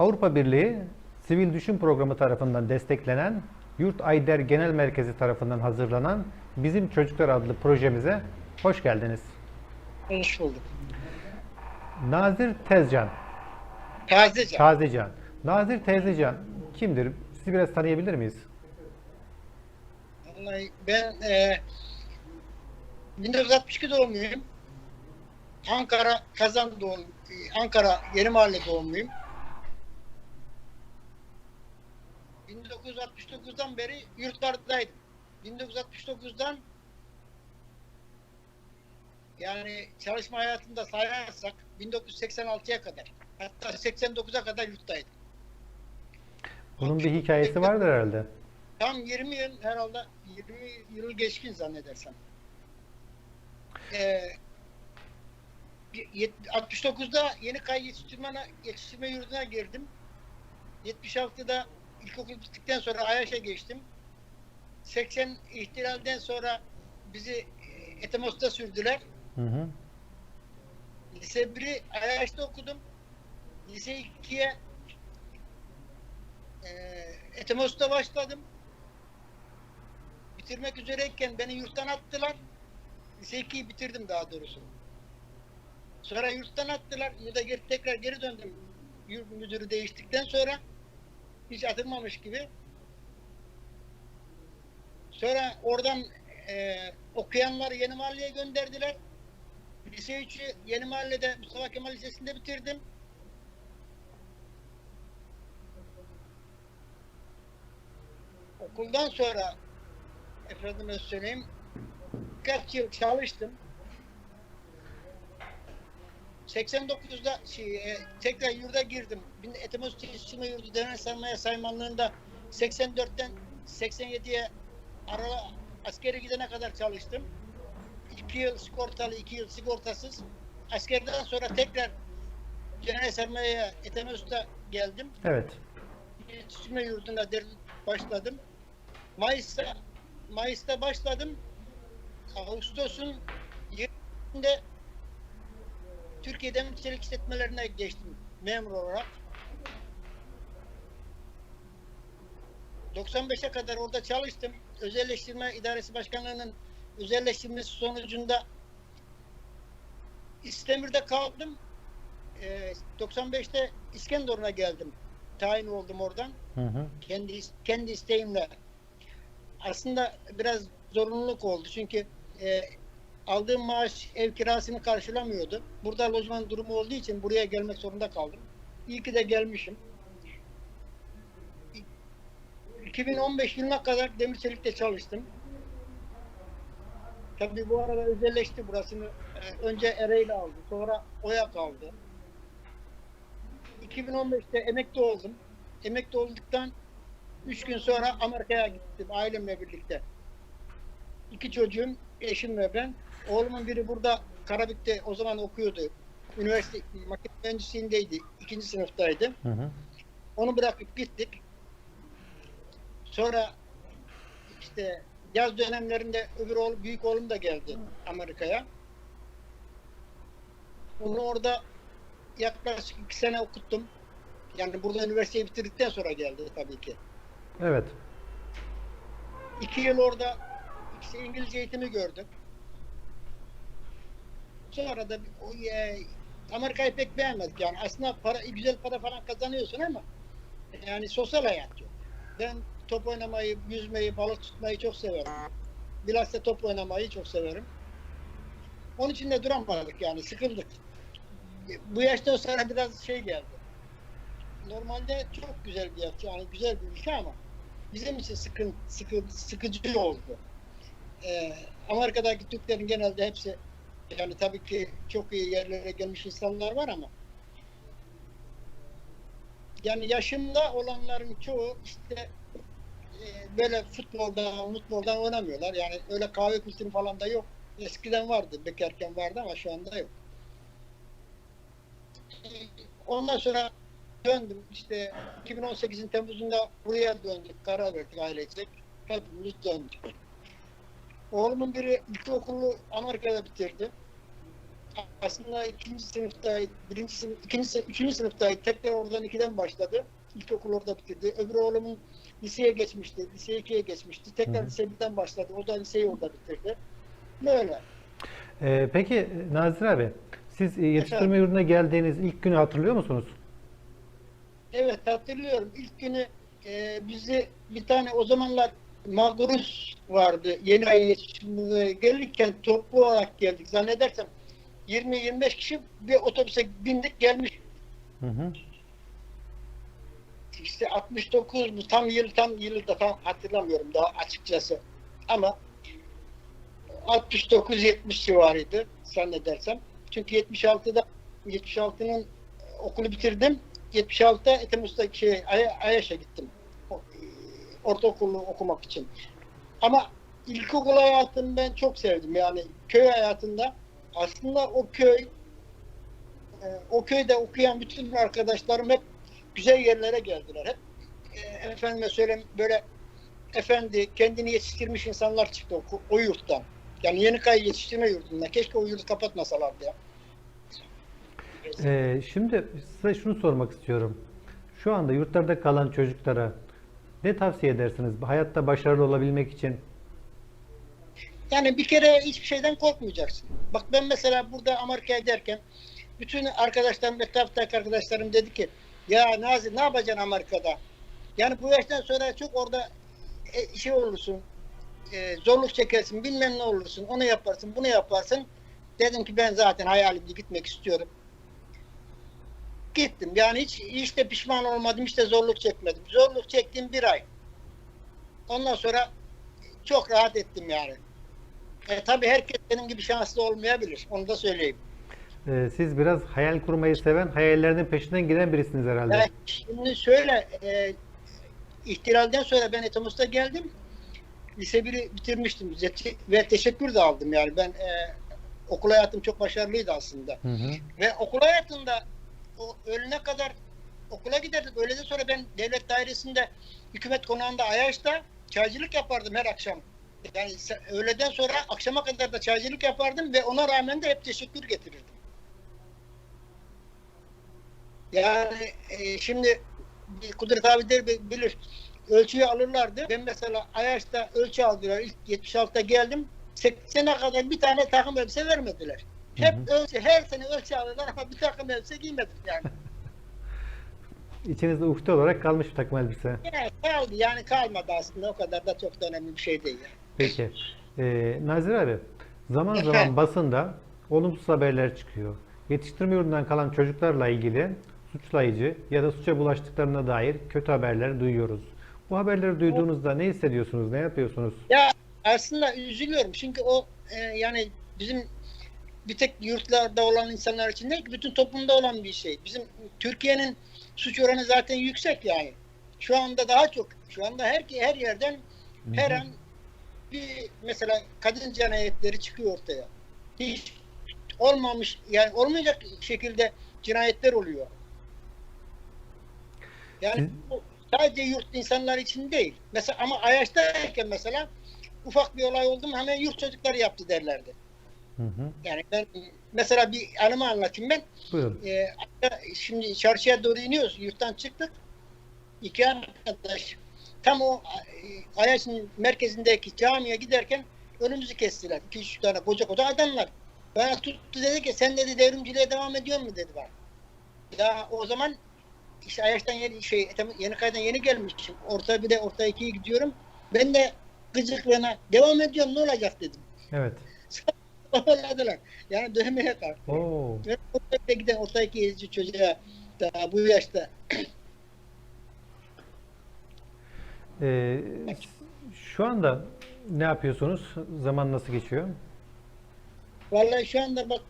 Avrupa Birliği Sivil Düşün Programı tarafından desteklenen Yurt Ayder Genel Merkezi tarafından hazırlanan Bizim Çocuklar adlı projemize hoş geldiniz. Hoş bulduk. Nazir Tezcan, Tazecan. Tazecan. Nazir Teyzecan kimdir? Sizi biraz tanıyabilir miyiz? Vallahi ben e, 1962 doğumluyum. Ankara Kazan doğum, Ankara Yeni Mahalle doğumluyum. 1969'dan beri yurtlardaydım. 1969'dan yani çalışma hayatında sayarsak 1986'ya kadar hatta 89'a kadar yurttaydım. Bunun bir hikayesi vardır herhalde. Tam 20 yıl herhalde 20 yıl geçkin zannedersem. Ee, bir- yet- 69'da yeni kay yetiştirme, yetiştirme yurduna girdim. 76'da ilkokul bittikten sonra Ayaş'a geçtim. 80 ihtilalden sonra bizi e, Etemos'ta sürdüler. Hı hı. Lise 1'i Ayaş'ta okudum. Lise 2'ye e, Etemos'ta başladım. Bitirmek üzereyken beni yurttan attılar. Lise 2'yi bitirdim daha doğrusu. Sonra yurttan attılar. Yurda geri, tekrar geri döndüm. Yurt müdürü değiştikten sonra hiç atılmamış gibi. Sonra oradan e, okuyanları Yeni Mahalle'ye gönderdiler. Lise 3'ü Yeni Mahalle'de Mustafa Kemal Lisesi'nde bitirdim. Okuldan sonra efendime söyleyeyim kaç yıl çalıştım. 89'da şey, e, tekrar yurda girdim. Etemos Çalışma Yurdu Devlet Sermaye Saymanlığı'nda 84'ten 87'ye ara askere gidene kadar çalıştım. 2 yıl sigortalı, 2 yıl sigortasız. Askerden sonra tekrar Genel Sermaye'ye Etemos'ta geldim. Evet. Yetiştirme yurduna başladım. Mayıs'ta Mayıs'ta başladım. Ağustos'un 20'inde Türkiye Demir Çelik İşletmelerine geçtim memur olarak. 95'e kadar orada çalıştım. Özelleştirme İdaresi Başkanlığı'nın özelleştirmesi sonucunda İstemir'de kaldım. Ee, 95'te İskenderun'a geldim. Tayin oldum oradan Hı hı. kendi kendi isteğimle aslında biraz zorunluluk oldu çünkü e, aldığım maaş ev kirasını karşılamıyordu. Burada lojman durumu olduğu için buraya gelmek zorunda kaldım. İyi ki de gelmişim. 2015 yılına kadar demir çelikte çalıştım. Tabii bu arada özelleşti burasını. E, Önce Ereğli aldı, sonra Oya kaldı. 2015'te emekli oldum. Emekli olduktan 3 gün sonra Amerika'ya gittim ailemle birlikte. İki çocuğum, eşim ve ben. Oğlumun biri burada Karabük'te o zaman okuyordu. Üniversite makine mühendisliğindeydi. ikinci sınıftaydı. Hı hı. Onu bırakıp gittik. Sonra işte yaz dönemlerinde öbür oğlum, büyük oğlum da geldi Amerika'ya. Onu orada yaklaşık iki sene okuttum. Yani burada üniversiteyi bitirdikten sonra geldi tabii ki. Evet. İki yıl orada işte İngilizce eğitimi gördüm. Sonra da e, Amerika'yı pek beğenmedik yani. Aslında para, güzel para falan kazanıyorsun ama yani sosyal hayat yok. Ben top oynamayı, yüzmeyi, balık tutmayı çok severim. Bilhassa top oynamayı çok severim. Onun için de duramadık yani sıkıldık. Bu yaştan sonra biraz şey geldi. Normalde çok güzel bir yer, yani güzel bir ülke ama bizim için sıkın, sıkı, sıkıcı oldu. Ee, Amerika'daki Türklerin genelde hepsi yani tabii ki çok iyi yerlere gelmiş insanlar var ama yani yaşımda olanların çoğu işte e, böyle futboldan, futboldan oynamıyorlar. Yani öyle kahve kültürü falan da yok. Eskiden vardı, bekarken vardı ama şu anda yok. Ondan sonra döndüm işte 2018'in Temmuz'unda buraya döndük. Karar verdik ailecek. Hepimiz döndük. Oğlumun biri ilkokulu Amerika'da bitirdi. aslında ikinci sınıftaydı, birinci sınıf, ikinci sınıf, üçüncü sınıftaydı. Tekrar oradan ikiden başladı. İlkokul orada bitirdi. Öbür oğlumun liseye geçmişti. Lise 2'ye geçmişti. Tekrar lise 1'den başladı. O da liseyi orada bitirdi. Böyle. Ee, peki Nazır abi, siz e, yetiştirme yurduna geldiğiniz ilk günü hatırlıyor musunuz? Evet hatırlıyorum. İlk günü e, bizi bir tane o zamanlar Magurus vardı. Yeni ay yetişimine gelirken toplu olarak geldik. Zannedersem 20-25 kişi bir otobüse bindik gelmiş. Hı hı. İşte 69 bu tam yıl tam yılı da tam hatırlamıyorum daha açıkçası. Ama 69-70 civarıydı zannedersem. Çünkü 76'da 76'nın okulu bitirdim. 76'da Etemus'ta şey, Ay- Ayaş'a gittim. E, Ortaokulu okumak için. Ama ilkokul hayatını ben çok sevdim. Yani köy hayatında aslında o köy e, o köyde okuyan bütün arkadaşlarım hep güzel yerlere geldiler. Hep e, efendime söyleyeyim böyle efendi kendini yetiştirmiş insanlar çıktı o, o yurttan. Yani Yenikay yetiştirme yurdundan. Keşke o yurdu kapatmasalardı ya. Ee, şimdi size şunu sormak istiyorum. Şu anda yurtlarda kalan çocuklara ne tavsiye edersiniz hayatta başarılı olabilmek için? Yani bir kere hiçbir şeyden korkmayacaksın. Bak ben mesela burada Amerika'ya derken bütün arkadaşlarım, etraftaki arkadaşlarım dedi ki ya Nazi ne yapacaksın Amerika'da? Yani bu yaştan sonra çok orada e, şey olursun, e, zorluk çekersin, bilmem ne olursun, onu yaparsın, bunu yaparsın. Dedim ki ben zaten hayalimde gitmek istiyorum. Gittim. Yani hiç, de pişman olmadım, de zorluk çekmedim. Zorluk çektim bir ay. Ondan sonra çok rahat ettim yani. E, tabii herkes benim gibi şanslı olmayabilir. Onu da söyleyeyim. Ee, siz biraz hayal kurmayı seven, hayallerinin peşinden giden birisiniz herhalde. Evet, şimdi şöyle e, ihtilalden sonra ben Etamus'ta geldim. Lise 1'i bitirmiştim ve teşekkür de aldım yani. Ben e, okul hayatım çok başarılıydı aslında. Hı hı. Ve okul hayatında o öğlene kadar okula giderdik. Öğleden sonra ben devlet dairesinde hükümet konağında Ayaş'ta çaycılık yapardım her akşam. Yani öğleden sonra akşama kadar da çaycılık yapardım ve ona rağmen de hep teşekkür getirirdim. Yani e, şimdi Kudret abi der bi- bilir. Ölçüyü alırlardı. Ben mesela Ayaş'ta ölçü aldılar. İlk 76'da geldim. 80'e kadar bir tane takım elbise vermediler. Hep Hı ölçü, her sene ölçü alırlar ama bir takım elbise giymedik yani. İçinizde ukde olarak kalmış bir takım elbise. yani kaldı yani kalmadı aslında o kadar da çok da önemli bir şey değil. Yani. Peki. Ee, Nazır abi, zaman zaman basında olumsuz haberler çıkıyor. Yetiştirme yurdundan kalan çocuklarla ilgili suçlayıcı ya da suça bulaştıklarına dair kötü haberler duyuyoruz. Bu haberleri duyduğunuzda ne hissediyorsunuz, ne yapıyorsunuz? Ya aslında üzülüyorum çünkü o e, yani bizim bir tek yurtlarda olan insanlar için değil ki bütün toplumda olan bir şey. Bizim Türkiye'nin suç oranı zaten yüksek yani. Şu anda daha çok. Şu anda her her yerden her an bir mesela kadın cinayetleri çıkıyor ortaya. Hiç olmamış yani olmayacak şekilde cinayetler oluyor. Yani bu sadece yurt insanlar için değil. Mesela ama Ayaş'tayken mesela ufak bir olay oldu mu hemen yurt çocukları yaptı derlerdi. Hı hı. Yani ben mesela bir anımı anlatayım ben. Buyurun. Ee, şimdi çarşıya doğru iniyoruz. Yurttan çıktık. İki arkadaş tam o e, Ayaş'ın merkezindeki camiye giderken önümüzü kestiler. İki üç tane koca koca adamlar. Bana tuttu dedi ki sen dedi devrimciliğe devam ediyor mu dedi bana. Ya o zaman işte Ayaş'tan yeni şey yeni kaydan yeni gelmişim. Orta bir de orta ikiye gidiyorum. Ben de gıcıklığına devam ediyorum ne olacak dedim. Evet. Kovaladılar. Yani dövmeye kalktı. Oo. Ben orta giden orta iki ezici çocuğa daha bu yaşta Ee, şu anda ne yapıyorsunuz? Zaman nasıl geçiyor? Vallahi şu anda bak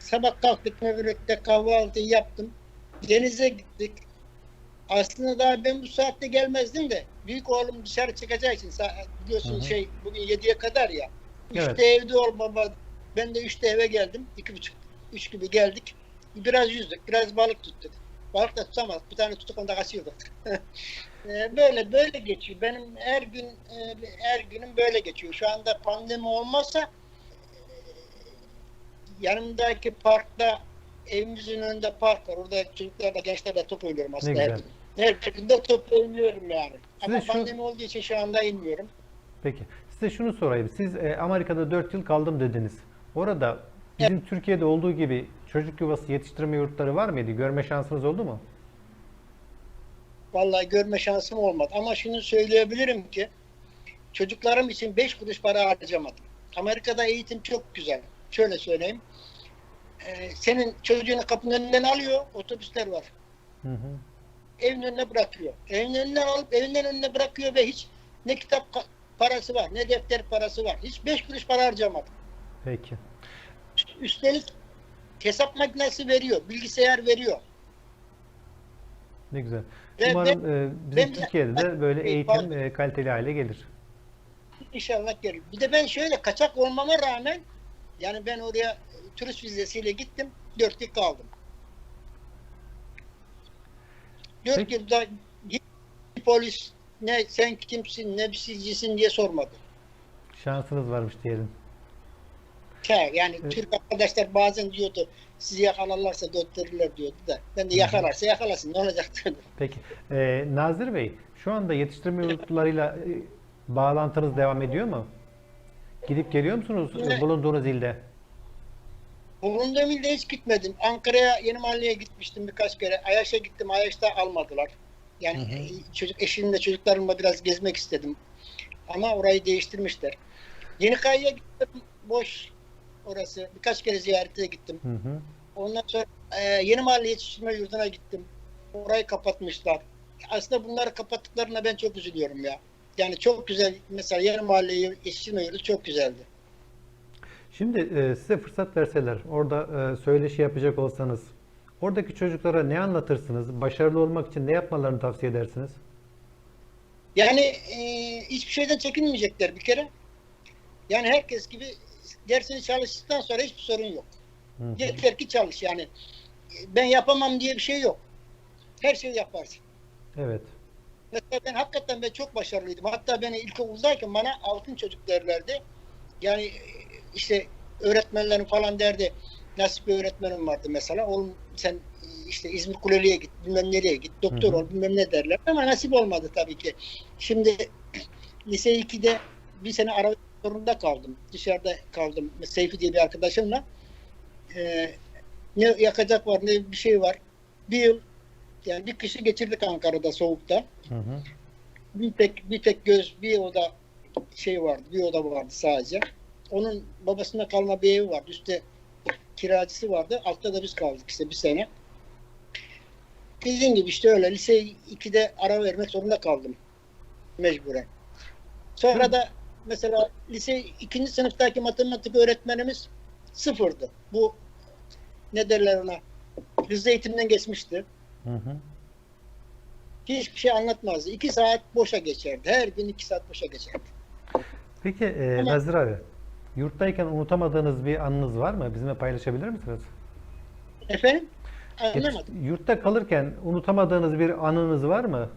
sabah kalktık Mevlüt'te kahvaltı yaptım. Denize gittik. Aslında daha ben bu saatte gelmezdim de büyük oğlum dışarı çıkacağı için biliyorsun Hı hı. şey bugün 7'ye kadar ya. Evet. Üçte evde ol baba. Ben de üçte eve geldim. iki buçuk, üç gibi geldik. Biraz yüzdük, biraz balık tuttuk. Balık da tutamadık. Bir tane tuttuk onu da kaçırdık. Ee, böyle böyle geçiyor. Benim her gün e, her günüm böyle geçiyor. Şu anda pandemi olmazsa e, yanımdaki parkta evimizin önünde park var. Orada çocuklarla gençlerle top oynuyorum Ne aslında. güzel. Her, günde top oynuyorum yani. Ama Size şu- pandemi olduğu için şu anda inmiyorum. Peki. Size şunu sorayım. Siz e, Amerika'da 4 yıl kaldım dediniz. Orada bizim Türkiye'de olduğu gibi çocuk yuvası yetiştirme yurtları var mıydı? Görme şansınız oldu mu? Vallahi görme şansım olmadı. Ama şunu söyleyebilirim ki çocuklarım için 5 kuruş para harcamadım. Amerika'da eğitim çok güzel. Şöyle söyleyeyim. Ee, senin çocuğunu kapının önünden alıyor. Otobüsler var. Hı hı. Evin önüne bırakıyor. Evin önüne alıp evinden önüne bırakıyor ve hiç ne kitap parası var ne defter parası var. Hiç 5 kuruş para harcamadım. Peki. Üstelik hesap makinesi veriyor. Bilgisayar veriyor. Ne güzel. Ve- Umarım e, bizim ben- Türkiye'de de böyle Pardon. eğitim e, kaliteli hale gelir. İnşallah gelir. Bir de ben şöyle kaçak olmama rağmen yani ben oraya e, turist vizesiyle gittim. Dört yıl kaldım. Dört Peki. yılda polis ne sen kimsin ne bir sizcisin diye sormadı. Şansınız varmış diyelim. Ya, yani Evet. Türk arkadaşlar bazen diyordu sizi yakalarlarsa götürürler diyordu da ben de yakalarsa yakalasın ne olacak. Peki. E, Nazır Bey, şu anda yetiştirme yurtlarıyla e, bağlantınız devam ediyor mu? Gidip geliyor musunuz Evet. bulunduğunuz ilde? Bulunduğum ilde hiç gitmedim. Ankara'ya Yeni Mahalle'ye gitmiştim birkaç kere. Ayaş'a gittim. Ayaş'ta almadılar. Yani Hı hı. çocuk eşimle çocuklarımla biraz gezmek istedim. Ama orayı değiştirmişler. Yeni Kaya'ya gittim. Boş orası. Birkaç kere ziyarete gittim. Hı hı. Ondan sonra e, Yeni Mahalle Yetiştirme Yurdu'na gittim. Orayı kapatmışlar. Aslında bunları kapattıklarına ben çok üzülüyorum ya. Yani çok güzel. Mesela Yeni Mahalle Yetiştirme Yurdu çok güzeldi. Şimdi e, size fırsat verseler, orada e, söyleşi yapacak olsanız, oradaki çocuklara ne anlatırsınız? Başarılı olmak için ne yapmalarını tavsiye edersiniz? Yani e, hiçbir şeyden çekinmeyecekler bir kere. Yani herkes gibi dersini çalıştıktan sonra hiçbir sorun yok. Hı. Yeter ki çalış yani. Ben yapamam diye bir şey yok. Her şeyi yaparsın. Evet. Mesela ben hakikaten ben çok başarılıydım. Hatta beni ilkokuldayken bana altın çocuk derlerdi. Yani işte öğretmenlerim falan derdi. Nasip bir öğretmenim vardı mesela. Oğlum sen işte İzmir Kuleli'ye git, bilmem nereye git, doktor Hı hı. ol, bilmem ne derler. Ama nasip olmadı tabii ki. Şimdi lise 2'de bir sene ara zorunda kaldım. Dışarıda kaldım. Seyfi diye bir arkadaşımla. Ee, ne yakacak var, ne bir şey var. Bir yıl yani bir kışı geçirdik Ankara'da soğukta Hı hı. bir tek bir tek göz bir oda şey vardı bir oda vardı sadece. Onun babasına kalma bir evi vardı. Üstte kiracısı vardı. Altta da biz kaldık işte bir sene. Dediğim gibi işte öyle lise 2'de ara vermek zorunda kaldım. Mecburen. Sonra da mesela lise ikinci sınıftaki matematik öğretmenimiz sıfırdı. Bu ne derler ona hızlı eğitimden geçmişti. Hı hı. Hiçbir şey anlatmazdı. İki saat boşa geçerdi. Her gün iki saat boşa geçerdi. Peki e, Ama- Nazır abi, yurttayken unutamadığınız bir anınız var mı? Bizimle paylaşabilir misiniz? Efendim? Anlamadım. Yurtta kalırken unutamadığınız bir anınız var mı?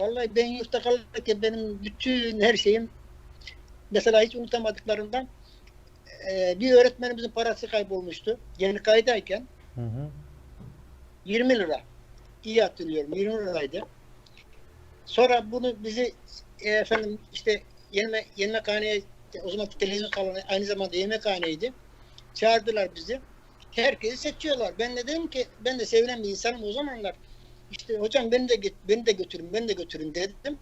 Vallahi ben yurtta kalırken benim bütün her şeyim mesela hiç unutamadıklarından eee, bir öğretmenimizin parası kaybolmuştu. Yeni kaydayken Hı hı. 20 lira. İyi hatırlıyorum. 20 liraydı. Sonra bunu bizi e, efendim işte yenme, yemekhaneye o zaman televizyon salonu aynı zamanda yemekhaneydi. Çağırdılar bizi. Herkesi seçiyorlar. Ben de dedim ki ben de sevilen bir insanım o zamanlar. İşte hocam beni de get- beni de götürün, beni de götürün dedim.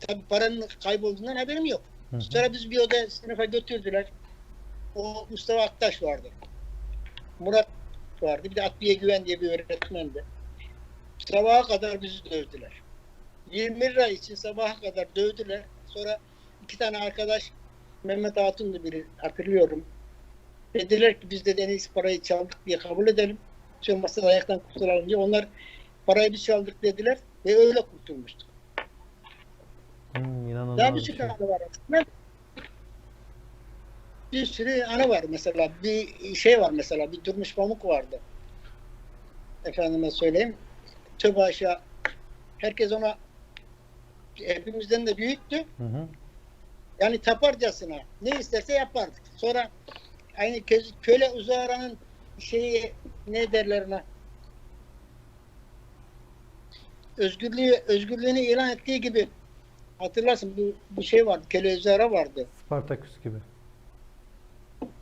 Tabii paranın kaybolduğundan haberim yok. Hı hı. Sonra biz bir oda sınıfa götürdüler. O Mustafa Aktaş vardı. Murat vardı. Bir de Atbiye Güven diye bir öğretmendi. Sabaha kadar bizi dövdüler. 20 lira için sabaha kadar dövdüler. Sonra iki tane arkadaş Mehmet Hatun'du biri hatırlıyorum. Dediler ki biz de en iyisi parayı çaldık diye kabul edelim. Hiç olmazsa ayaktan kurtulalım diye. Onlar parayı biz çaldık dediler ve öyle kurtulmuştuk. Hmm, inanılmaz Daha bir şey. anı var aslında. Bir sürü anı var mesela. Bir şey var mesela. Bir Durmuş Pamuk vardı. Efendime söyleyeyim. Tövbe aşağı. Herkes ona hepimizden de büyüktü. Hı hı. Yani taparcasına ne isterse yapardık. Sonra aynı kö- köle uzaranın şeyi ne derler ona özgürlüğü özgürlüğünü ilan ettiği gibi hatırlarsın bu, bu şey vardı köle uzara vardı. Spartaküs gibi.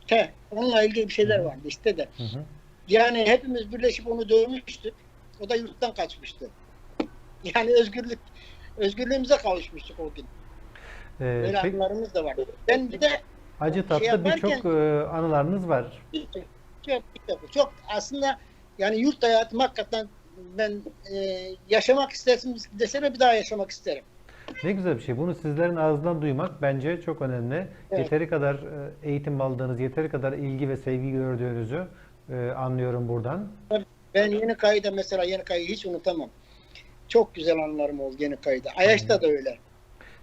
He, onunla ilgili bir şeyler Hı hı. vardı işte de. Hı hı. Yani hepimiz birleşip onu dövmüştük. O da yurttan kaçmıştı. Yani özgürlük özgürlüğümüze kavuşmuştuk o gün. Ee, Böyle pek anılarımız da vardı. Ben bir de acı tatlı şey yaparken- birçok e, anılarınız var. çok, çok, çok aslında yani yurt hayatım hakikaten ben e, yaşamak istersin desene bir daha yaşamak isterim. Ne güzel bir şey. Bunu sizlerin ağzından duymak bence çok önemli. Evet. Yeteri kadar e, eğitim aldığınız, yeteri kadar ilgi ve sevgi gördüğünüzü e, anlıyorum buradan. Ben yeni kayda mesela yeni kayı hiç unutamam. Çok güzel anılarım oldu yeni kayda. Ayaş'ta da öyle.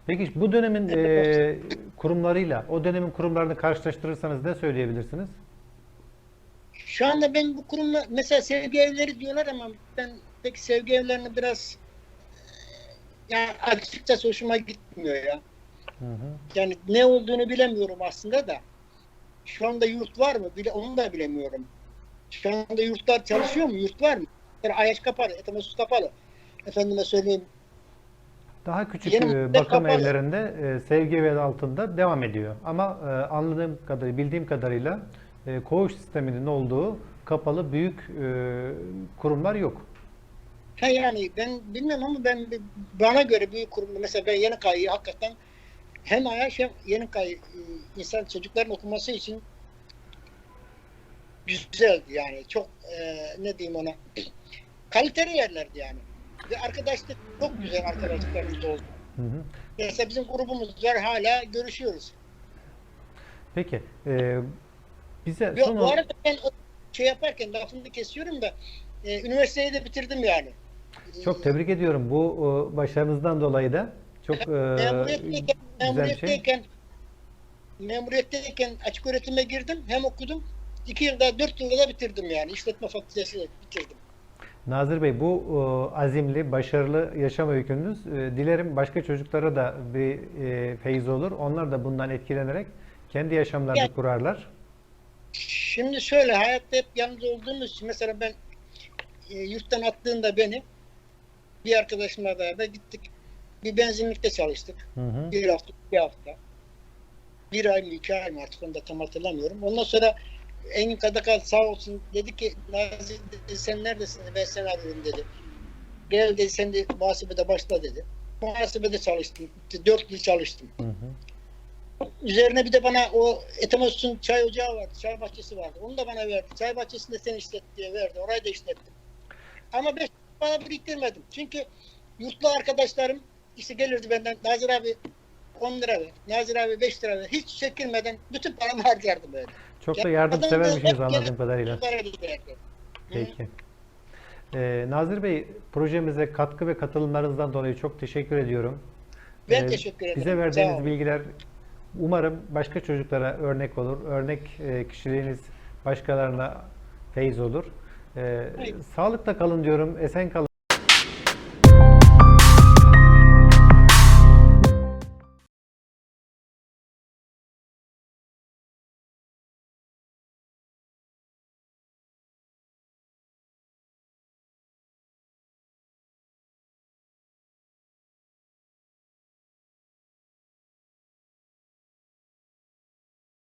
Peki bu dönemin e, kurumlarıyla, o dönemin kurumlarını karşılaştırırsanız ne söyleyebilirsiniz? Şu anda ben bu kurumla mesela sevgi evleri diyorlar ama ben pek sevgi evlerini biraz e, yani açıkçası hoşuma gitmiyor ya. Hı hı. Yani ne olduğunu bilemiyorum aslında da. Şu anda yurt var mı? Bile, onu da bilemiyorum. Şu anda yurtlar çalışıyor mu? Yurt var mı? Yani Ayaş kapalı, Etemesut kapalı. Efendime söyleyeyim. Daha küçük Yeni e, bakım kapalı. evlerinde e, sevgi evi altında devam ediyor. Ama e, anladığım kadarıyla, bildiğim kadarıyla e, koğuş sisteminin olduğu kapalı büyük e, kurumlar yok. Ha yani ben bilmiyorum ama ben bana göre büyük kurumda mesela ben Yeni Kayı'yı hakikaten hem Ayaş hem Yeni Kayı e, insan çocukların okuması için güzeldi yani. Çok e, ne diyeyim ona kaliteli yerlerdi yani. Ve arkadaşlık çok güzel arkadaşlıklarımız oldu. Hı hı. Mesela bizim grubumuz var hala görüşüyoruz. Peki, e, bize Yok, son bu arada ben şey yaparken lafını kesiyorum da e, üniversiteyi de bitirdim yani. çok tebrik ediyorum bu e, başarınızdan dolayı da. Çok e, memuriyetteyken, güzel bir şey. memuriyetteyken, memuriyetteyken açık öğretime girdim. Hem okudum. iki yılda, dört yılda da bitirdim yani. İşletme fakültesi bitirdim. Nazır Bey bu e, azimli, başarılı yaşam öykünüz e, dilerim başka çocuklara da bir e, feyiz olur. Onlar da bundan etkilenerek kendi yaşamlarını Ya- kurarlar. Şimdi şöyle hayatta hep yalnız olduğumuz için mesela ben e, yurttan attığında beni bir arkadaşımla beraber gittik. Bir benzinlikte çalıştık. Hı hı. Bir hafta, bir hafta. Bir ay mı, iki ay mı artık onu da tam hatırlamıyorum. Ondan sonra Engin Kadakal sağ olsun dedi ki dedi, sen neredesin? Ben seni arıyorum dedi. Gel dedi sen de muhasebede başla dedi. Muhasebede çalıştım. Dört yıl çalıştım. Hı hı. Üzerine bir de bana o Etemos'un çay ocağı vardı, çay bahçesi vardı. Onu da bana verdi. Çay bahçesini de sen işlet diye verdi. Orayı da işlettim. Ama beş bana biriktirmedim. Çünkü yurtlu arkadaşlarım işte gelirdi benden Nazır abi 10 lira ver, Nazır abi 5 lira ver. Hiç çekilmeden bütün paramı harcardım böyle. Çok da Ya, yardımsevermişsiniz anladığım kadarıyla. Peki. Ee, Nazır Bey, projemize katkı ve katılımlarınızdan dolayı çok teşekkür ediyorum. Ben Ee, teşekkür ederim. Bize verdiğiniz bilgiler umarım başka çocuklara örnek olur. Örnek e, kişiliğiniz başkalarına feyiz olur. Ee, Evet. sağlıkla kalın diyorum, esen kalın.